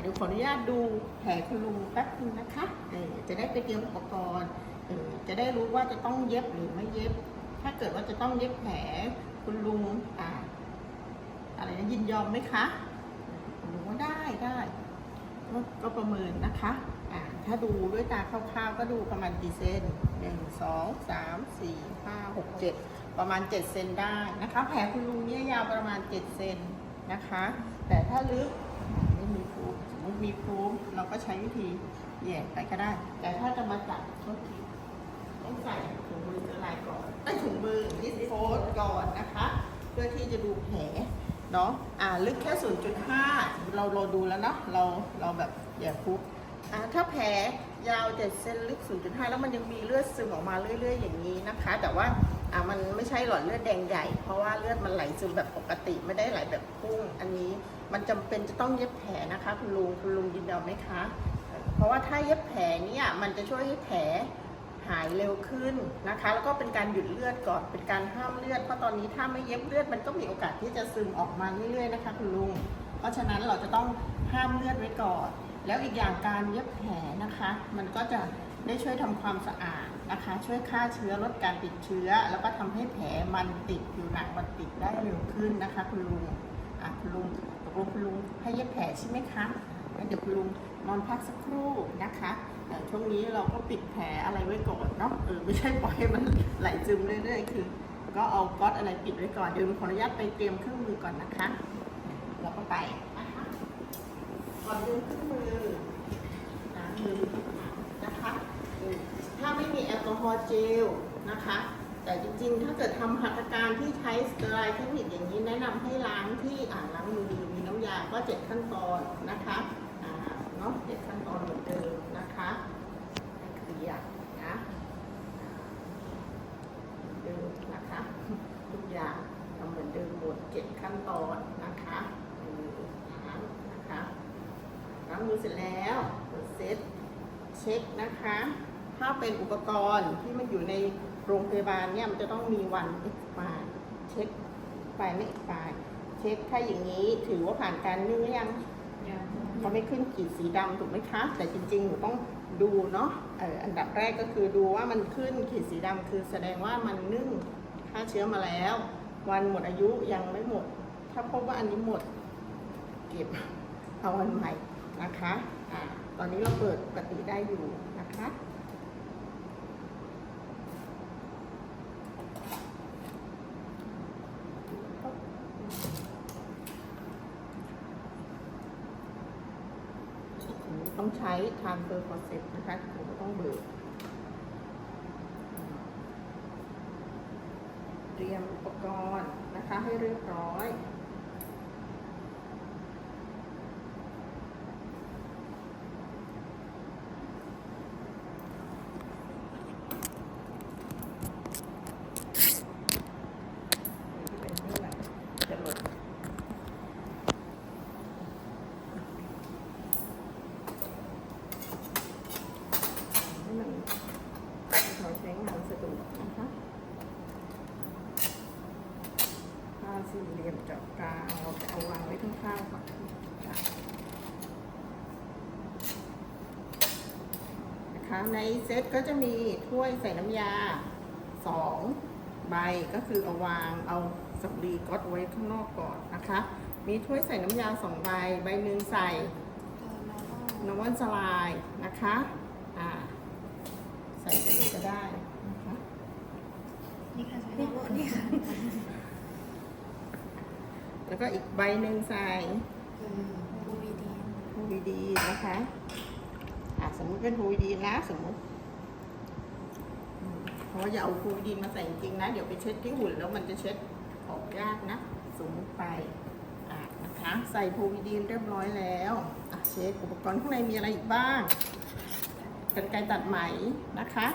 เดี๋ยวขออนุญาตดูแผลคุณลุงแป๊บนึงนะคะเออจะได้ไปเตรียมอุปกรณ์เออจะได้รู้ว่าจะต้องเย็บหรือไม่เย็บ ถ้าเกิดว่าจะต้องเย็บแผลคุณลุงอ่าอะไรนะยินยอมไหมคะคุณลุงว่าได้ได้ก็ประเมินนะคะอ่าถ้าดูด้วยตาคร่าวๆก็ดูประมาณกี่เซนหนึ่งสองสามสี่ห้าหกเจ็ดประมาณเจ็ดเซนได้นะคะ แผลคุณลุงเนี่ยยาวประมาณเจ็ดเซนนะคะ แต่ถ้าลึก มสมมติมีฟูมเราก็ใช้วิธีแหย่ไปก็ได้ แต่ถ้าจะมาจับโทษทีต้องใส่ถุงมือเจอลายก่อนไอ้ยถุงมือดิสโพสก่อนนะคะ เพื่อที่จะดูแผลเนาะอ่าลึกแค่ 0.5 เราเราดูแล้วเนาะเราเราแบบอย่าคุกอ่าถ้าแผลยาว7เซนลึก 0.5 แล้วมันยังมีเลือดซึมออกมาเรื่อย ๆ อย่างนี้นะคะ แต่ว่าอ่ามันไม่ใช่หลอดเลือดแดงใหญ่ เพราะว่าเลือดมันไหลซึมแบบปกติไม่ได้ไหลแบบพุ่งอันนี้ มันจำเป็นจะต้องเย็บแผลนะคะคุณลุงคุณลุงยินยอมไหมคะ เพราะว่าถ้าเย็บแผลเนี่ยมันจะช่วยให้แผลหายเร็วขึ้นนะคะ แล้วก็เป็นการหยุดเลือดก่อนเป็นการห้ามเลือดเพราะตอนนี้ถ้าไม่เย็บเลือดมันก็มีโอกาสที่จะซึมออกมาเรื่อยๆนะคะคุณลุงเพราะฉะนั้นเราจะต้องห้ามเลือดไว้ก่อน แล้วอีกอย่างการเย็บแผลนะคะ มันก็จะได้ช่วยทำความสะอาดนะคะ ช่วยฆ่าเชื้อลดการติดเชื้อ แล้วก็ทำให้แผลมันติดผิวหนังมันติดได้เร็วขึ้นนะคะ คุณลุงอะคุณลุง กลงคุณลุงให้เย็บแผลใช่ไหมคะงั้นเดี๋ยวคุณลุงนอนพักสักครู่นะคะแต่ช่วงนี้เราก็ปิดแผลอะไรไว้ก่อนเนาะเออไม่ใช่ปล่อยให้มันไหลซึมเรื่อยๆ คือ ก็เอาก๊อตอะไรปิดไว้ก่อนเดี๋ยวขออนุญาตไปเตรียมเครื่องมือก่อนนะคะแล้วก็ไปนะคะก่อนเตรียมเครื่องมือล้างมือนะคะถ้าไม่มีแอลกอฮอล์เจลนะคะแต่จริงๆ ถ้าเกิดทำหัตถการที่ใช้สเตอร์ไลน์เทคนิคอย่างนี้แนะนำให้ล้างที่อ่างล้างมือ ยาก็เจ็ดขั้นตอนนะคะเนาะเจ็ดขั้นตอนเหมือนเดิมนะคะให้เคลียร์นะเดิมนะคะทุกอย่างทำเหมือนเดิมหมดเจ็ดขั้นตอนนะคะล้างนะคะล้างมือเสร็จแล้วเซ็ตเช็คนะคะ ถ้าเป็นอุปกรณ์ที่มันอยู่ในโรงพยาบาลเนี่ยมันจะต้องมีวัน expire เช็คไปไม่ expire เช็คถ้าอย่างนี้ถือว่าผ่านการนึ่งหรือยังเขาไม่ขึ้นขีดสีดำถูกไหมคะ แต่จริงๆหนูต้องดูเนาะเอออันดับแรกก็คือดูว่ามันขึ้นขีดสีดำคือแสดงว่ามันนึ่งฆ่าเชื้อมาแล้ว วันหมดอายุยังไม่หมด ถ้าพบว่าอันนี้หมด เก็บเอาวันใหม่นะคะอ่าตอนนี้เราเปิดปกติได้อยู่นะคะ ต้อง ใช้ transfer process นะคะผมก็ต้องเบิกเตรียมอุปกรณ์นะคะให้เรียบร้อย ที่เป็นเรื่องจะหลด ให้มันเราใช้งานสะดวกนะคะผ้าสี่เหลี่ยมเจาะกลางเราจะเอาวางไว้ข้างๆก่อนค่ะนะคะ ในเซ็ตก็จะมีถ้วยใส่น้ำยาสองใบก็คือเอาวางเอาสำลีก๊อตไว้ข้างนอกก่อนนะคะ มีถ้วยใส่น้ำยาสองใบ ใบหนึ่งใส่นวลสลายนะคะอ่าใส่ไปเลยก็ได้นะคะนี่ค่ะใช้โลนี่ค่ะ แล้วก็อีกใบหนึ่งใส่บูวีดีฮูวีดีนะคะอะ สมมุติเป็นฮูวีดีนะสมมุติเพราะอย่าเอาฮูวีดีมาใส่จริงนะ เดี๋ยวไปเช็ดที่หุ่นแล้วมันจะเช็ดออกยากนะ สมมุติไปนะคะ ใส่ฮูวีดีเรียบร้อยแล้วเช็คอุปกรณ์ข้างในมีอะไรอีกบ้างกันไกตัดไหมนะคะ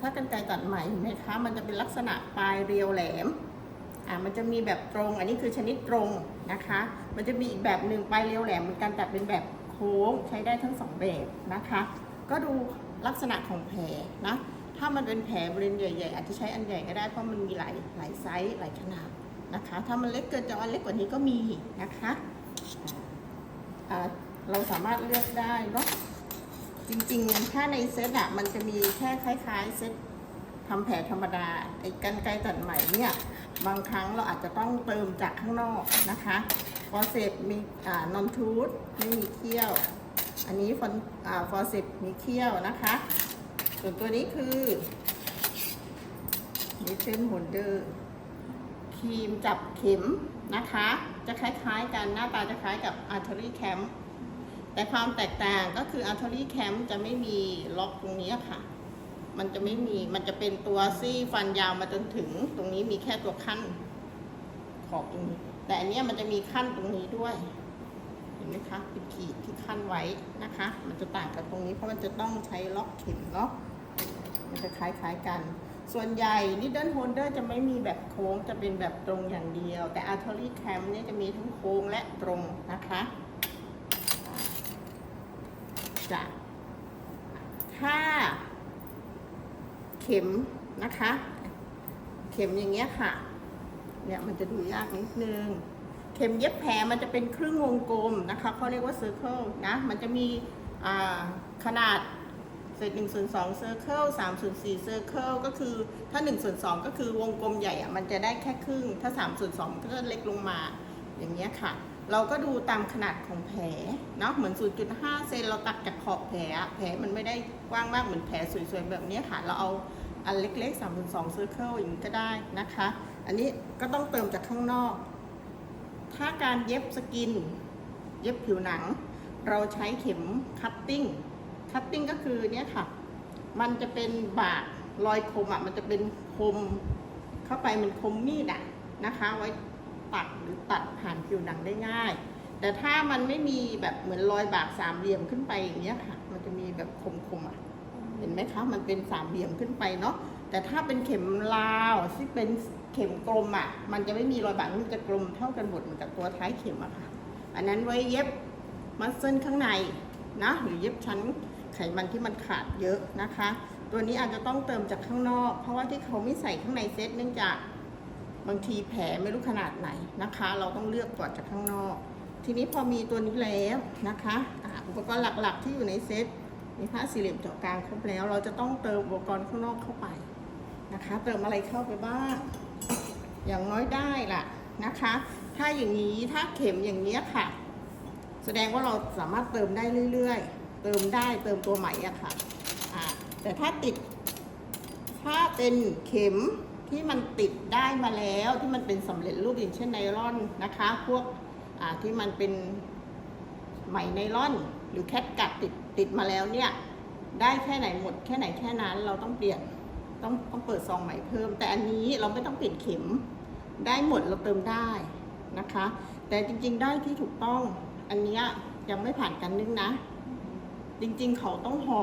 ถ้ากันไกตัดไหมเห็นไหมคะมันจะเป็นลักษณะปลายเรียวแหลมอ่ามันจะมีแบบตรง อันนี้คือชนิดตรงนะคะ มันจะมีอีกแบบหนึ่งปลายเรียวแหลมเหมือนกันแต่เป็นแบบ ค้งใช้ได้ทั้งสองแบบนะคะ ก็ดูลักษณะของแผลนะ ถ้ามันเป็นแผลบริเวณใหญ่ๆอาจจะใช้อันใหญ่ก็ได้เพราะมันมีหลายหลายไซส์หลายขนาดนะคะ ถ้ามันเล็กเกินจะอันเล็กกว่านี้ก็มีนะคะเราสามารถเลือกได้เนาะจริงๆ ถ้าในเซตอะมันจะมีแค่คล้ายๆเซตทำแผลธรรมดาไอ้กันไกรตัดไหมเนี่ยบางครั้งเราอาจจะต้องเติมจากข้างนอกนะคะ ฟอร์เซปมีนอนทูธไม่มีเขี้ยว อันนี้ฟอนฟอร์เซปมีเขี้ยวนะคะ ส่วนตัวนี้คือมิเชนโฮลเดอร์ครีมจับเข็มนะคะ จะคล้ายๆกันหน้าตาจะคล้ายกับ Artery Cam แคมแต่ความแตกต่างก็คือ Artery Cam จะไม่มีล็อกตรงนี้ค่ะ มันจะไม่มี มันจะเป็นตัวซี่ฟันยาวมาจนถึง ตรงนี้มีแค่ตัวขั้นขอบตรงนี้ แต่อันนี้มันจะมีขั้นตรงนี้ด้วย เห็นไหมคะเป็นขีดที่ขั้นไว้นะคะ มันจะต่างกับตรงนี้เพราะมันจะต้องใช้ล็อกเข็มเนาะมันจะคล้ายๆกัน ส่วนใหญ่ Needle Holder จะไม่มีแบบโค้งจะเป็นแบบตรงอย่างเดียว แต่ Artery Cam เนี่ยจะมีทั้งโค้งและตรงนะคะจะถ้าเข็มนะคะ เข็มอย่างเงี้ยค่ะ เนี่ยมันจะดูยากนิดนึง เข็มเย็บแผลมันจะเป็นครึ่งวงกลมนะคะเขาเรียกว่าเซอร์เคิลนะ มันจะมีขนาดเศษหนึ่งส่วนสองเซอร์เคิลสามส่วนสี่เซอร์เคิลก็คือถ้าหนึ่งส่วนสองก็คือวงกลมใหญ่อะมันจะได้แค่ครึ่ง ถ้าสามส่วนสองก็จะเล็กลงมาอย่างเงี้ยค่ะ เราก็ดูตามขนาดของแผลเนาะเหมือน 0.5 เซนเราตัดจากขอบแผล แผลมันไม่ได้กว้างมากเหมือนแผลสวยๆแบบเนี้ยค่ะ เราเอาอันเล็กๆ3 2เซอร์เคิลอย่างนี้ก็ได้นะคะ อันนี้ก็ต้องเติมจากข้างนอก ถ้าการเย็บสกิน เย็บผิวหนัง เราใช้เข็มคัตติ้ง คัตติ้งก็คือเนี่ยค่ะ มันจะเป็นบาดรอยคมอะ มันจะเป็นคมเข้าไปมันคมมีดอะนะคะ ไว้ตัดหรือตัดผ่านผิวหนังได้ง่าย แต่ถ้ามันไม่มีแบบเหมือนรอยบากสามเหลี่ยมขึ้นไปอย่างเงี้ยค่ะ มันจะมีแบบคมๆอะ เห็นไหมคะ มันเป็นสามเหลี่ยมขึ้นไปเนาะ แต่ถ้าเป็นเข็มลาวที่เป็น เข็มกลมอะ มันจะไม่มีรอยบากมันจะกลมเท่ากันหมดเหมือนกับตัวท้ายเข็มอะค่ะ อันนั้นไว้เย็บมัสเซิลข้างในนะหรือเย็บชั้นไขมันที่มันขาดเยอะนะคะ ตัวนี้อาจจะต้องเติมจากข้างนอก เพราะว่าที่เขาไม่ใส่ข้างในเซตเนื่องจากบางทีแผลไม่รู้ขนาดไหนนะคะ เราต้องเลือกก่อนจากข้างนอก ทีนี้พอมีตัวนี้แล้วนะคะอุปกรณ์หลักๆ ที่อยู่ในเซตมีผ้าสี่เหลี่ยมเจาะกลางครบแล้ว เราจะต้องเติมอุปกรณ์ข้างนอกเข้าไปนะคะ เติมอะไรเข้าไปบ้าง อย่างน้อยได้ล่ะนะคะ ถ้าอย่างนี้ถ้าเข็มอย่างนี้ค่ะ แสดงว่าเราสามารถเติมได้เรื่อยๆ เติมได้เติมตัวใหม่อะค่ะอ่าแต่ถ้าติด ถ้าเป็นเข็มที่มันติดได้มาแล้วที่มันเป็นสำเร็จรูปอย่างเช่นไนลอนนะคะ พวกที่มันเป็นไหมไนลอน หรือแคทกัดติดติดมาแล้วเนี่ย ได้แค่ไหนหมด แค่ไหนแค่นั้นเราต้องเปลี่ยนต้องต้องเปิดซองใหม่เพิ่ม แต่อันนี้เราไม่ต้องเปลี่ยนเข็ม ได้หมดเราเติมได้นะคะ แต่จริงๆได้ที่ถูกต้องอันนี้ยังไม่ผ่านการนึ่งนะ จริงๆเขาต้องห่อ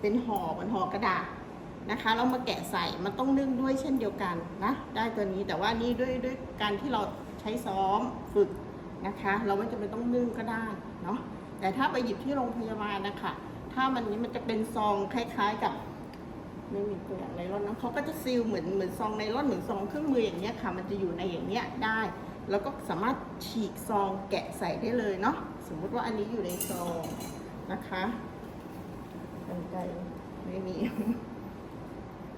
เป็นห่อเหมือนห่อกระดาษนะคะแล้วมาแกะใส่มันต้องนึ่งด้วยเช่นเดียวกันนะได้ตัวนี้แต่ว่านี่ด้วยด้วยการที่เราใช้ซ้อมฝึกนะคะ เราไม่จำเป็นต้องนึ่งก็ได้เนาะแต่ถ้าไปหยิบที่โรงพยาบาลนะคะถ้ามันนี้มันจะเป็นซองคล้าย ๆกับ ไม่มีตัวอย่างไนลอนนะเขาก็จะซีลเหมือนเหมือนซองไนลอนเหมือนซองเครื่องมืออย่างเงี้ยค่ะมันจะอยู่ในอย่างเงี้ยได้ แล้วก็สามารถฉีกซองแกะใส่ได้เลยเนาะสมมุติว่าอันนี้อยู่ในซองนะคะกันไกไม่มี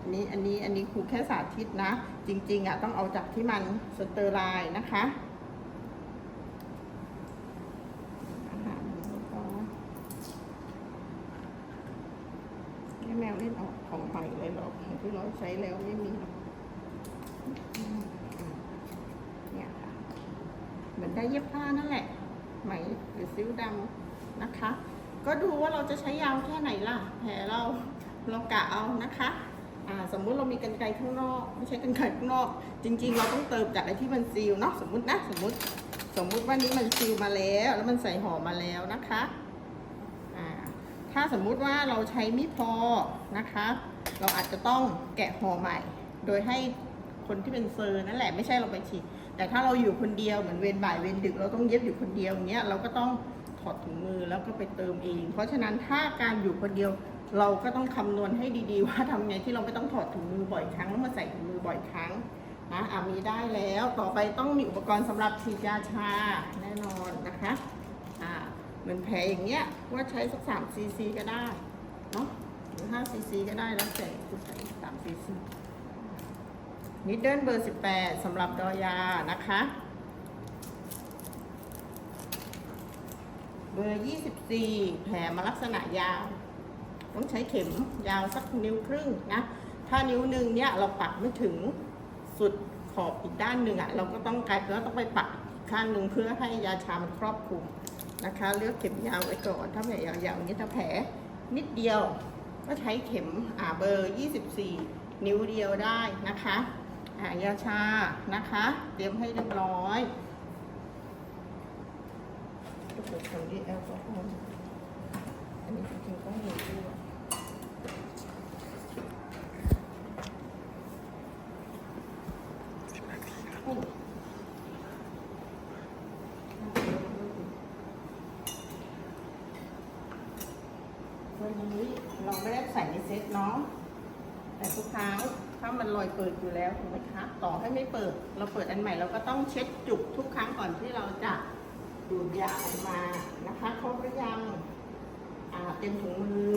อันนี้อันนี้อันนี้ครูแค่สาธิตนะ จริงๆอะต้องเอาจากที่มันสเตอร์ไลน์นะคะอาหารแล้วก็ ให้ แมวเล่นออกของใหม่เลยหรอกของที่เราใช้แล้วไม่มีหรอกเนี่ยค่ะเหมือนได้เย็บผ้านั่นแหละ ไหมหรือซิ้วดำนะคะ ก็ดูว่าเราจะใช้ยาวแค่ไหนล่ะ แผลเราเรากะเอานะคะสมมุติเรามีกันไกรข้างนอกไม่ใช่กันไกรข้างนอก จริง ๆ เราต้องเติมจากไอ้ที่มันซีลเนาะสมมุตินะสมมุติ สมมุติว่านี้มันซีลมาแล้ว แล้วมันใส่ห่อมาแล้วนะคะ ถ้าสมมุติว่าเราใช้ไม่พอนะคะ เราอาจจะต้องแกะห่อใหม่ โดยให้คนที่เป็นเซอร์นั่นแหละไม่ใช่เราไปฉีดแต่ถ้าเราอยู่คนเดียวเหมือนเวรบ่ายเวรดึกเราต้องเย็บอยู่คนเดียวอย่างเงี้ยเราก็ต้องถอดถุงมือแล้วก็ไปเติมเอง เพราะฉะนั้นถ้าการอยู่คนเดียวเราก็ต้องคำนวณให้ดีๆ ว่าทำไงที่เราไม่ต้องถอดถุงมือบ่อยครั้งแล้วมาใส่ถุงมือบ่อยครั้งนะอะมีได้แล้วต่อไปต้องมีอุปกรณ์สำหรับฉีดยาชาแน่นอนนะคะ เหมือนแผลอย่างเงี้ยว่าใช้สักสามซีซีก็ได้เนาะหรือห้าซีซีก็ได้แล้วแต่คุณใช้สามซีซีนิดเดิลเบอร์สิบแปดสำหรับดอยานะคะ เบอร์ยี่สิบสี่แผลมาลักษณะยาว ต้องใช้เข็มยาวสักนิ้วครึ่งนะ ถ้านิ้วหนึ่งเนี่ยเราปักไม่ถึงสุดขอบอีกด้านหนึ่งอะ่ะ เราก็ต้องกลายเป็นว่าต้องไปปักอีกข้างหนึ่งเพื่อให้ยาชามันครอบคลุม นะคะ เลือกเข็มยาวไว้ก่อน ถ้าแผลยาวๆอย่างนี้ถ้าแผลนิดเดียว ก็ใช้เข็มอ่าเบอร์ 24 นิ้วเดียวได้นะคะอ่ายาชานะคะ เตรียมให้เรียบร้อยก็เปิดคนที่แอลกอฮอล์อันนี้จริงๆต้องมีด้วยวันนี้เราไม่ได้ใส่ในเซ็ตเนาะแต่ทุกครั้งถ้ามันรอยเปิดอยู่แล้วถูกไหมคะต่อให้ไม่เปิด เราเปิดอันใหม่เราก็ต้องเช็ดจุกทุกครั้งก่อนที่เราจะดูดยาออกมานะคะครบหรือยังอ่าเต็มถุงมือ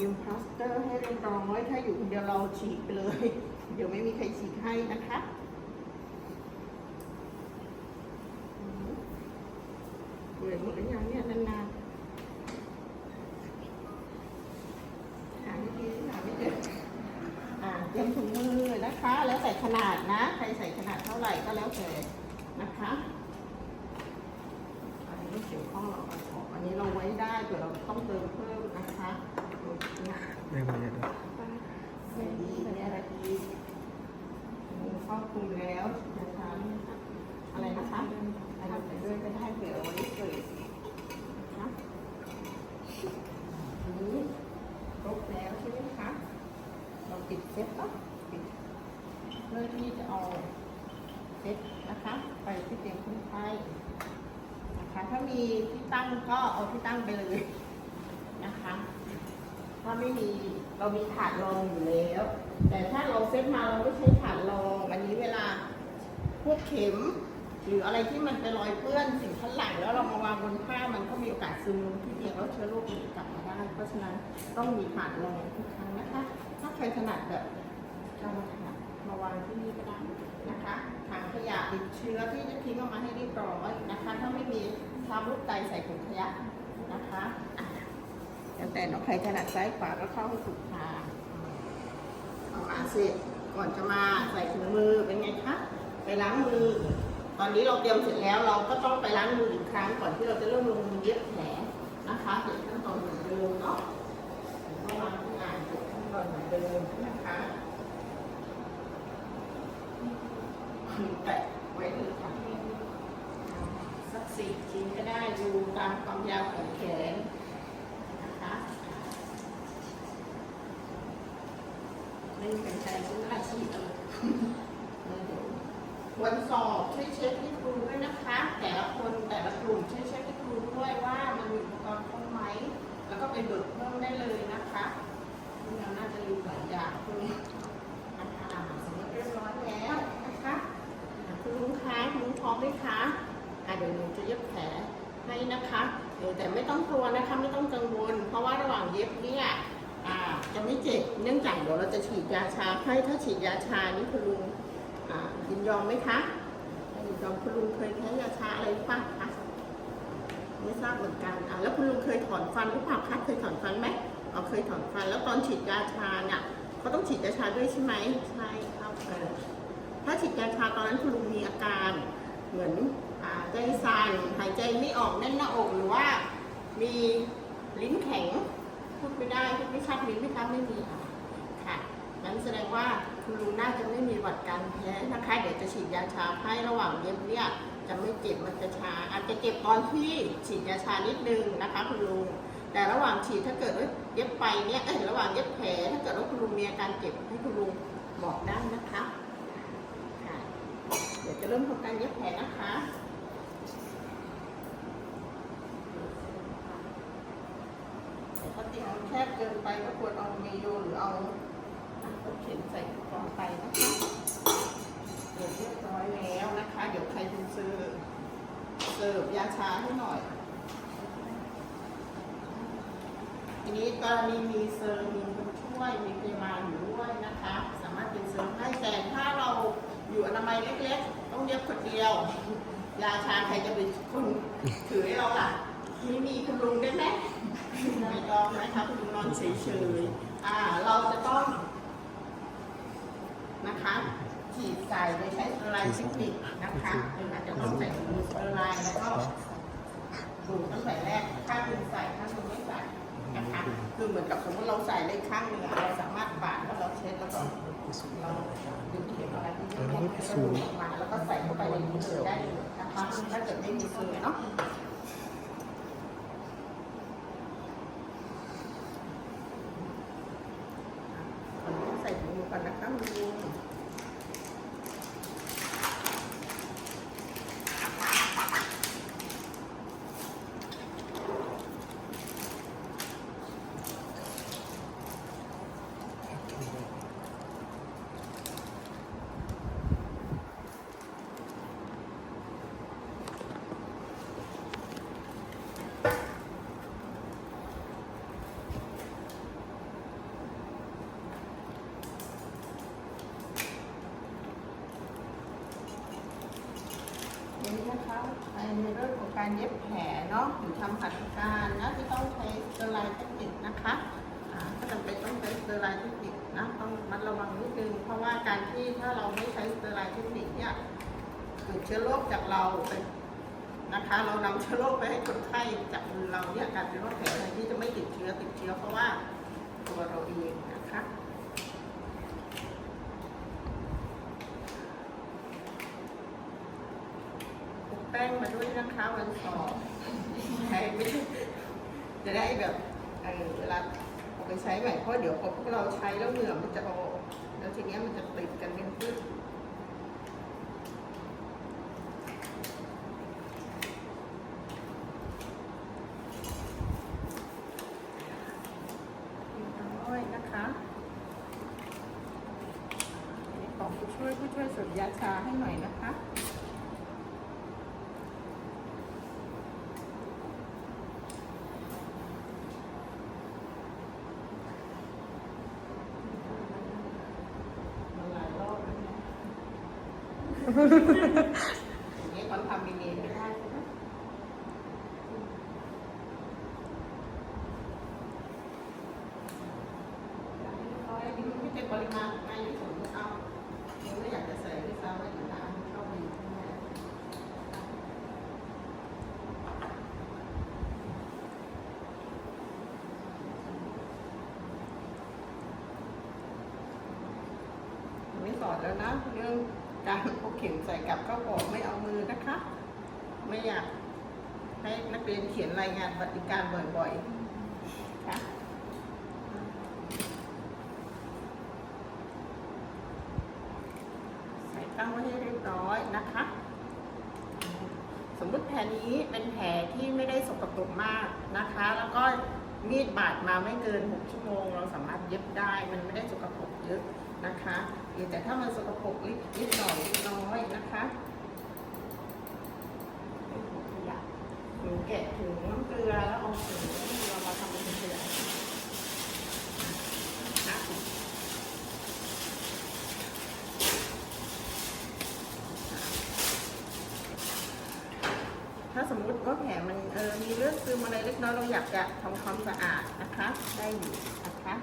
ยิมพลาสเตอร์ให้เรียบร้อยถ้าอยู่คนเดียวเราฉีกไปเลย เดี๋ยวไม่มีใครฉีกให้นะคะอืมเบื่อหมดหรือยังเนี่ยนานๆ หาวิธีหาไม่เจออ่าเตรียมถุงมือนะคะ แล้วแต่ขนาดนะ ใครใส่ขนาดเท่าไหร่ก็แล้วแต่นะคะอันนี้ไม่เกี่ยวข้องเราเอาออกอันนี้เราไว้ได้เผื่อเราต้องเติมเพิ่มนะคะเนี่ยไม่ไหวแล้วด้วยไม่ดีไม่อะไรดีครอบคลุมแล้วนะคะอะไรนะคะอะไรไปด้วยก็ได้เผื่อเอาไว้เกิดนะคะอันนี้ครบแล้วใช่ไหมคะ เราปิดเซ็ตเนาะปิดเพื่อที่จะเอาเซ็ตนะคะ ไปที่เตียงคนไข้นะคะ ถ้ามีที่ตั้งก็เอาที่ ตั้งไปเลยนะคะถ้าไม่มีเรามีถาดรองอยู่แล้ว แต่ถ้าเราเซ็ตมาเราไม่ใช้ถาดรองอันนี้เวลาพวกเข็ม หรืออะไรที่มันไปรอยเปื้อนสิ่งชั้นหลังแล้วเรามาวางบนผ้ามันก็มีโอกาสซึมลงที่เตียงแล้วเชื้อโรคมันกลับมาได้ เพราะฉะนั้นต้องมีถาดรองทุกครั้งนะคะ ถ้าใครถนัดแบบเรามาถนัดมาวางที่นี่ก็ได้นะคะถังขยะติดเชื้อที่จะทิ้งออกมาให้เรียบร้อยนะคะ ถ้าไม่มีทำลูกไตใส่ถุงขยะ นะคะแล้วแต่น้องใครถนัดซ้ายขวาก็เข้าให้ถูกทางเอามาเสร็จก่อนจะมาใส่ถุงมือเป็นไงคะไปล้างมือ ตอนนี้เราเตรียมเสร็จแล้วเราก็ต้องไปล้างมืออีกครั้งก่อนที่เราจะเริ่มลงมือเย็บแผลนะคะเสร็จขั้นตอนเหมือนเดิมเนาะต้องล้างทุกอย่างเสร็จขั้นตอนเหมือนเดิมนะคะแตะไว้เลยค่ะ สี่ชิ้นก็ได้ดูตามความยาวของแขนนะคะไม่มีกันใจก็น่าฉีดเลยวันสอบช่วยเช็คให้ครูด้วยนะคะ แต่ละคนแต่ละกลุ่มช่วยเช็คให้ครูด้วยว่ามันมีอุปกรณ์ครบไหม แล้วก็ไปเบิกเพิ่มได้เลยนะคะคุณเราน่าจะลืมหลายอย่างคุณนะคะสมมติเรียบร้อยแล้วนะคะอ่าคุณลุงคะคุณลุงพร้อมไหมคะอะเดี๋ยวหนูจะเย็บแผล ให้นะคะแต่ไม่ต้องกลัวนะคะไม่ต้องกังวล เพราะว่าระหว่างเย็บเนี่ยจะไม่เจ็บเนื่องจากเดี๋ยวเราจะฉีดยาชาให้ถ้าฉีดยาชานี่คุณลุงยินยอมไหมคะยินยอมคุณลุงเคยแพ้ยาชาอะไรหรือเปล่าคะไม่ทราบเหมือนกันอ่าแล้วคุณลุงเคยถอนฟันหรือเปล่าคะเคยถอนฟันไหมเอาเคยถอนฟันแล้วตอนฉีดยาชาเนี่ยเขาต้องฉีดยาชาด้วยใช่ไหมใช่ครับถ้าฉีดยาชาตอนนั้นคุณลุงมีอาการเหมือนอ่า สั่นหายใจไม่ออกแน่นหน้าอกหรือว่า มีลิ้นแข็งพูดไม่ได้พูดไม่ชัดลิ้นไม่ชัดไม่มีอะค่ะนั้นแสดงว่าคุณลุงน่าจะไม่มีหวัดการแพ้นะคะ เดี๋ยวจะฉีดยาชาให้ระหว่างเย็บเนี่ยจะไม่เจ็บมันจะชา อาจจะเจ็บตอนที่ฉีดยาชานิดนึงนะคะคุณลุงแต่ระหว่างฉีดถ้าเกิดว่าเย็บไปเนี่ยเอ้ยระหว่างเย็บแผลถ้าเกิดว่าคุณลุงมีอาการเจ็บให้คุณลุงบอกได้นะคะค่ะเดี๋ยวจะเริ่มทำการเย็บแผลนะคะ เนี่ยมันแคบเกินไปก็ควรเอาเมโยหรือเอาตะเข็มใส่กล่องไปนะคะเดี๋ยวเรียบร้อยแล้วนะคะ เดี๋ยวใครเป็นซื้อเสิร์ฟยาชาให้หน่อยทีนี้กรณีมีเซอร์มีคนช่วยมีพยาบาลอยู่ด้วยนะคะ สามารถเป็นเซอร์ให้แต่ถ้าเราอยู่อนามัยเล็กๆ ต้องเย็บคนเดียวยาชาใครจะเป็นคนถือให้เราล่ะไม่มีคุณลุงได้ไหม ไม่ต้องนะคะคุณลุงนอนเฉยๆอ่า เราจะต้อง นะคะฉีดใส่โดยใช้สเตอร์ไลน์เทคนิคนะคะคืออาจจะต้องใส่ถุงสเตอร์ไลน์แล้วก็ดูดตั้งแต่แรกข้างหนึ่งใส่ข้างหนึ่งไม่ใส่นะคะคือเหมือนกับสมมติเราใส่ได้ข้างหนึ่งอะเราสามารถปาดแล้วเราเช็ดแล้วก็เราดึงเข็มอะไรที่ไม่ได้แล้วก็ดูดออกมาแล้วก็ใส่เข้าไปในนี้เลยได้เลยนะคะถ้าเกิดไม่มีเสือเนาะใส่ถุงมือก่อนนะคะคุณลุง นี่นะคะในเรื่องของการเย็บแผลเนาะหรือทำหัตถการนะที่ต้องใช้สเตอร์ไลน์เทคนิคนะคะอ่าก็จำเป็นต้องใช้สเตอร์ไลน์เทคนิคนะต้องมัดระวังนิดนึงเพราะว่าการที่ถ้าเราไม่ใช้สเตอร์ไลน์เทคนิคเนี่ยเกิดเชื้อโรคจากเราเป็น นะคะ เรานำเชื้อโรคไปให้คนไข้จากมือเราเนี่ยการเป็นโรคแผลที่จะไม่ติดเชื้อติดเชื้อเพราะว่าตัวเราเองนะคะพกแป้งมาด้วยนะคะวันสอบใช้ไม่จะได้แบบเออเวลาเอาไปใช้ใหม่เพราะเดี๋ยวพอพวกเราใช้แล้วเหงื่อมันจะออกแล้วทีเนี้ยมันจะติดกันเป็นพืช ハハハハ! ตั้งไว้ให้เรียบร้อยนะคะ สมมติแผลนี้เป็นแผลที่ไม่ได้สกปรกมากนะคะ แล้วก็มีดบาดมาไม่เกิน 6 ชั่วโมง เราสามารถเย็บได้ มันไม่ได้สกปรกเยอะนะคะแต่ถ้ามันสกปรกนิดนิดหน่อยนิดน้อยนะคะถุงขยะหนูแกะถุงน้ำเกลือแล้วเอาถุงน้ำเกลือมาทำเป็นถุงขยะนะคะ ถ้าสมมุติว่าแผลมันเออมีเลือดซึม อยากจะทำความสะอาดนะคะ ได้อยู่นะคะ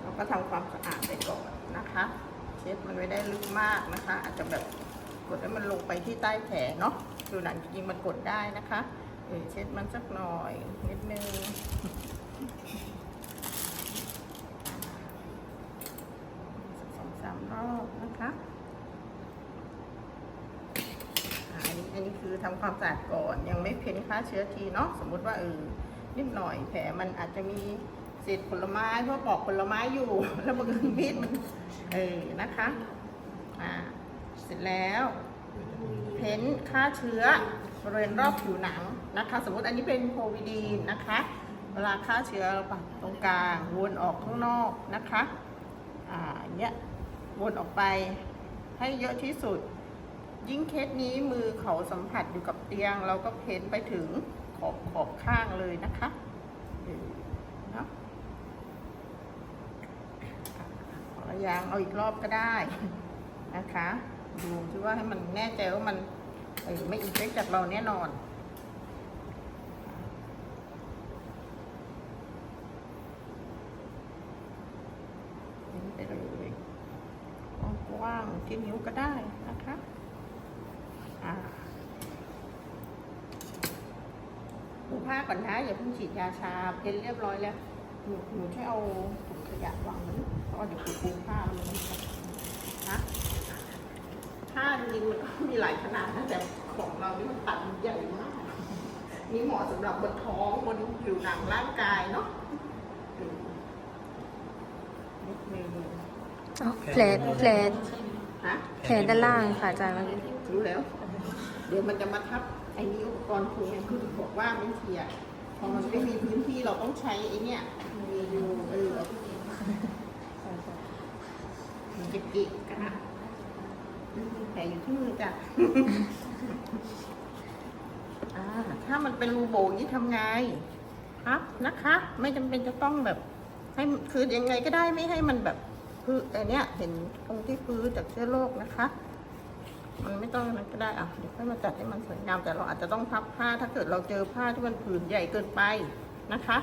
เราก็ทำความสะอาดไปก่อนนะคะเช็ดมันไม่ได้ลึกมากนะคะ อาจจะแบบกดให้มันลงไปที่ใต้แผลเนาะดูหนังจริงมันกดได้นะคะเออเช็ดมันสักหน่อยนิดนึงสองสามรอบนะคะ อันนี้คือทำความสะอาดก่อนยังไม่เพ้นฆ่าเชื้อทีเนาะสมมุติว่าเออนิดหน่อยแผลมันอาจจะมีเศษผลไม้เพราะปอกผลไม้อยู่ แล้วมันมีดมันเออนะคะอ่าเสร็จแล้ว เพ้นฆ่าเชื้อบริเวณรอบผิวหนังนะคะ สมมติอันนี้เป็นโพวิดีนนะคะเวลาฆ่าเชื้อเราปักตรงกลางวนออกข้างนอกนะคะอ่าเงี้ยวนออกไปให้เยอะที่สุด ยิ่งเคสนี้มือเขาสัมผัสอยู่กับเตียง เราก็เพ้นไปถึงขอบขอบข้างเลยนะคะนะขอรยางเอาอีกรอบก็ได้นะคะ ดูที่ว่าให้มันแน่ใจว่ามันไม่อินเฟกจากเราแน่นอนไปเลยกว้างที่นิ้วก็ได้าก่อนนะอย่าเพิ่งฉีดยาชาเพ้นเรียบร้อยแล้ว หนูหนูแค่เอาถุงขยะวางไว้เพราะว่าเดี๋ยวปูปูผ้ามันไม่ตกนะผ้าจริงๆมันก็มีหลายขนาดนะแต่ของเรานี่มันตัดใหญ่มากนี่เหมาะสำหรับบนท้องบนผิวหนังร่างกายเนาะอืมนิดนึงอ๋อแผลแผลฮะแผลด้านล่างค่ะอาจารย์รู้แล้ว เดี๋ยวมันจะมาทับ ไอ้นี้อุปกรณ์คุยกันคือบอกว่าไม่เคลียร์พอมันไม่มีพื้นที่เราต้องใช้ไอ้เนี่ยมีอยู่เออมันจะกิกกันนะแผลอยู่ที่มือจ้ะถ้ามันเป็นรูโบนี่ทำไงครับนะคะ ไม่จำเป็นจะต้องแบบ ให้คือยังไงก็ได้ไม่ให้มันแบบพื้นแต่เนี้ยเห็นตรงที่พื้นจากเชื้อโรคนะคะ มันไม่ต้องนั้นก็ได้อะเดี๋ยวค่อยมาจัดให้มันสวยงามแต่เราอาจจะต้องพับผ้าถ้าเกิดเราเจอผ้าที่มันผืนใหญ่เกินไปนะคะ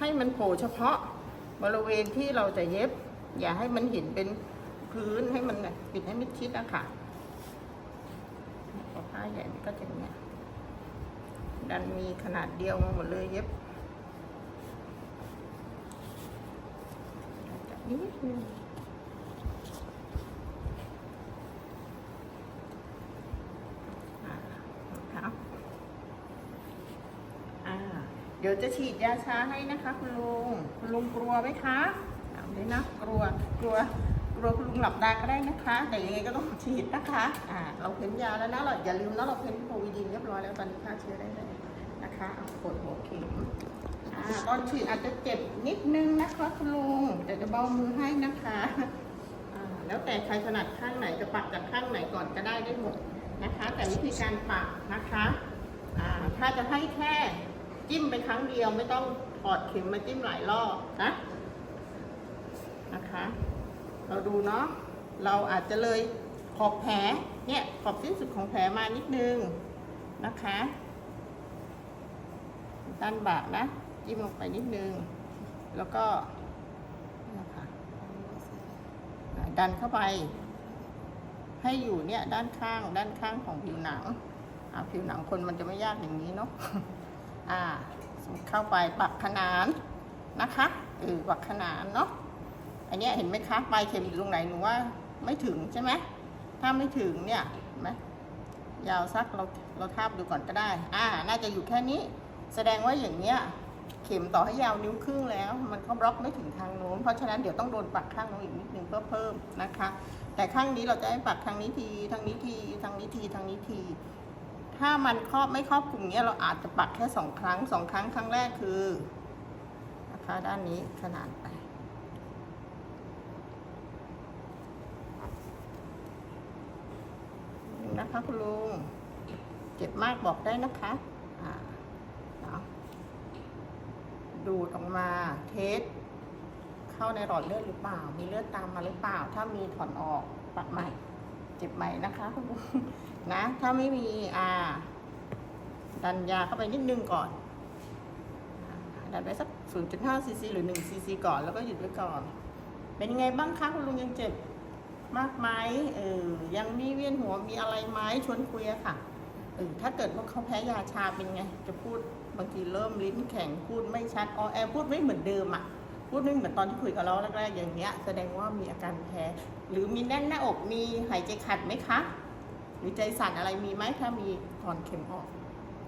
ให้มันโผล่เฉพาะบริเวณที่เราจะเย็บ อย่าให้มันเห็นเป็นพื้นให้มันปิดให้มิดชิดอะค่ะผ้าใหญ่ก็จะอย่างเนี้ยดันมีขนาดเดียวมาหมดเลยเย็บจับนิดนึง อ่าครับอ่า เดี๋ยวจะฉีดยาชาให้นะคะ คุณลุง คุณลุงกลัวไหมคะถามเลยนะกลัว กลัว กลัวคุณลุงหลับตาก็ได้นะคะ แต่ยังไงก็ต้องฉีดนะคะ อ่า เราเพ้นยาแล้วนะเราอย่าลืมนะเราเพ้นโควิดินเรียบร้อยแล้วตอนนี้ฆ่าเชื้อได้เลยนะคะเอากดหัวเข็มอ่าตอนฉีดอาจจะเจ็บนิดนึงนะคะคุณลุงแต่จะเบามือให้นะคะอ่าแล้วแต่ใครถนัดข้างไหนจะปักจากข้างไหนก่อนก็ได้ได้หมดนะคะ แต่วิธีการปักนะคะอ่าถ้าจะให้แค่ จิ้มไปครั้งเดียวไม่ต้องถอดเข็มมาจิ้มหลายรอบนะนะคะ เราดูเนาะเราอาจจะเลยขอบแผลเนี่ยขอบสิ้นสุดของแผลมานิดนึงนะคะด้านบากนะจิ้มลงไปนิดนึง แล้วก็นะคะดันเข้าไป ให้อยู่เนี่ยด้านข้างด้านข้างของผิวหนังอ่าผิวหนังคนมันจะไม่ยากอย่างนี้เนาะ อ่าเข้าไปปักขนานนะคะเออปักขนานเนาะอันนี้เห็นไหมคะปลายเข็มอยู่ตรงไหนหนูว่าไม่ถึงใช่ไหมถ้าไม่ถึงเนี่ยเห็นไหมยาวสักเราเราทาบดูก่อนก็ได้ อ่า น่าจะอยู่แค่นี้ แสดงว่าอย่างเนี้ย เข็มต่อให้ยาวนิ้วครึ่งแล้ว มันก็บล็อกไม่ถึงทางโน้น เพราะฉะนั้นเดี๋ยวต้องโดนปักข้างโน้นอีกนิดนึงเพื่อเพิ่มนะคะ แต่ข้างนี้เราจะให้ปักทางนี้ที ทางนี้ที ทางนี้ที ทางนี้ที ถ้ามันครอบไม่ครอบกลุ่มเนี้ยเราอาจจะปักแค่สองครั้งสองครั้งครั้งแรกคือนะคะด้านนี้ขนาดไปนะคะคุณลุงเจ็บมากบอกได้นะคะดูดออกมาเทสเข้าในหลอดเลือดหรือเปล่า มีเลือดตามมาหรือเปล่า ถ้ามีถอนออกปักใหม่ เจ็บใหม่นะคะคุณผู้ นะ ถ้าไม่มีอ่าดันยาเข้าไปนิดนึงก่อน ดันไปสัก 0.5ซีซีหรือ1ซีซีก่อนแล้วก็หยุดไว้ก่อน เป็นยังไงบ้างคะคุณลุงยังเจ็บมากไหมเออ ยังมีเวียนหัวมีอะไรไหมชวนคุยอะค่ะ เออ ถ้าเกิดว่าเขาแพ้ยาชาเป็นไง จะพูดบางทีเริ่มลิ้นแข็งพูดไม่ชัด ออแอพูดไม่เหมือนเดิมอะพูดไม่เหมือนตอนที่คุยกับเราแรกๆอย่างเงี้ย แสดงว่ามีอาการแพ้ หรือมีแน่นหน้าอกมีหายใจขัดไหมคะ หรือใจสั่นอะไรมีไหมถ้ามีถอนเข็มออก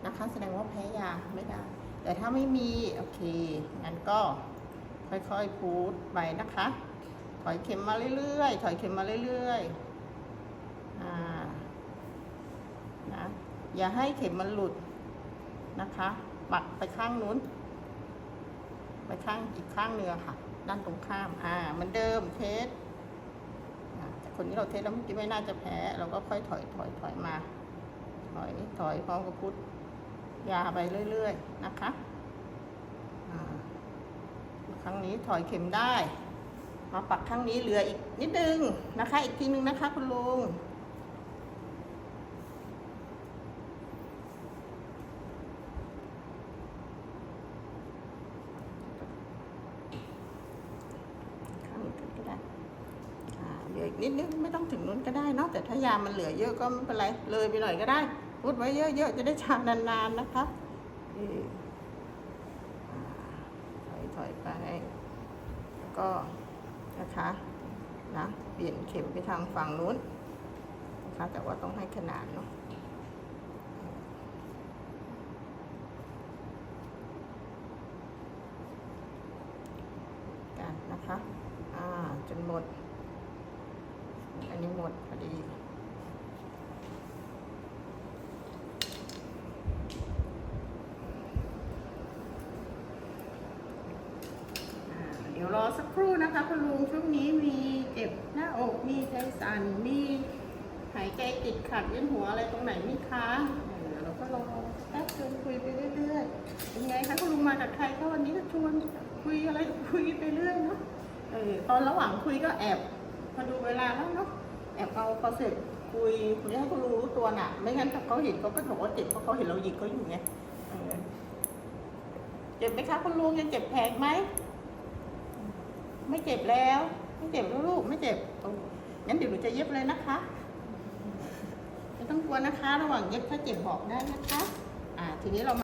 นะคะ แสดงว่าแพ้ยาไม่ได้ แต่ถ้าไม่มี โอเค งั้นก็ค่อยๆพูดไปนะคะ ถอยเข็มมาเรื่อยๆ ถอยเข็มมาเรื่อยๆอ่านะอย่าให้เข็มมันหลุดนะคะ ปักไปข้างนู้น ไปข้างอีกข้างเนื้อค่ะ ด้านตรงข้าม อ่าเหมันเดิมเทส คนนี้เราเทสแล้วเมื่อกี้ไม่น่าจะแพ้ เราก็ค่อยถอยถอยถอยมา ถอยถอยพร้อมกับพุทยาไปเรื่อย ๆ นะคะครั้งนี้ถอยเข็มได้ มาปักข้างนี้เหลืออีกนิดนึงนะคะ อีกทีนึงนะคะ คุณลุงนี้ก็ได้อ่าเหลืออีกนิดนึงไม่ต้องถึงนู้นก็ได้เนาะแต่ถ้า ยามันเหลือเยอะก็ไม่เป็นไรเลยไปหน่อยก็ได้พูดไว้เยอะๆจะได้ชานานๆนะคะถอยถอยไปแล้วก็นะคะนะเปลี่ยนเข็มไปทางฝั่งนู้นนะคะแต่ว่าต้องให้ขนาดเนาะกันนะคะ อ่าจนหมด อันนี้หมดพอดี อ่าเดี๋ยวรอสัก ครู่นะคะคุณลุงช่วงนี้มีเจ็บหน้าอกมีใจสั่นมีหายใจติดขัดเวียนหัวอะไรตรงไหนไหมคะเออเราก็รองแป๊บชวนคุยไปเรื่อยๆเป็นไงคะคุณลุงมากับใครก็วันนี้ก็ชวนคุยอะไรคุยไปเรื่อยเนาะเออตอนระหว่างคุยก็แอบมาดูเวลาแล้วเนาะแอบเอาพอเสร็จคุยไม่ให้คุณลุงรู้ตัวน่ะ ไม่งั้นถ้าเขาเห็นเขาก็บอกว่าเจ็บเพราะเขาเห็นเราหยิกเขาอยู่ไงเจ็บไหมคะคุณลุงยังเจ็บแผลไหม ไม่เจ็บแล้ว ไม่เจ็บแล้วลูกไม่เจ็บงั้นเดี๋ยวหนูจะเย็บเลยนะคะไม่ต้องกลัวนะคะ ระหว่างเย็บถ้าเจ็บบอกได้นะคะ อ่าทีนี้เรา